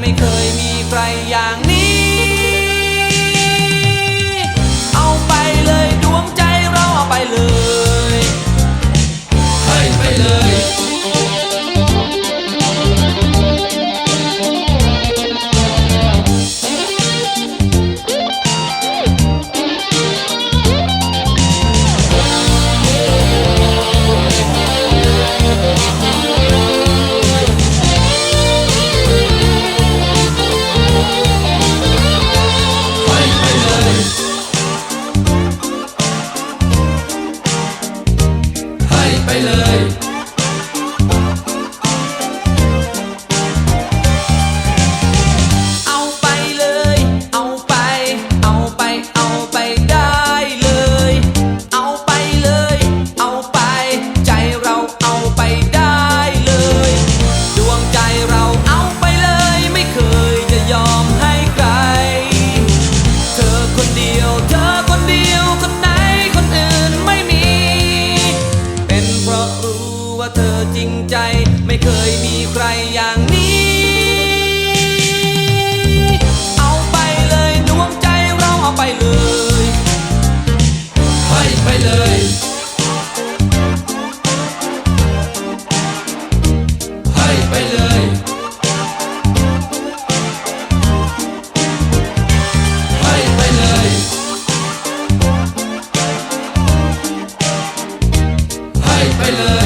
ไม่เคยมีใครอย่างนี้ เอาไปเลยดวงใจเราเอาไปเลย ไปเลย Bye.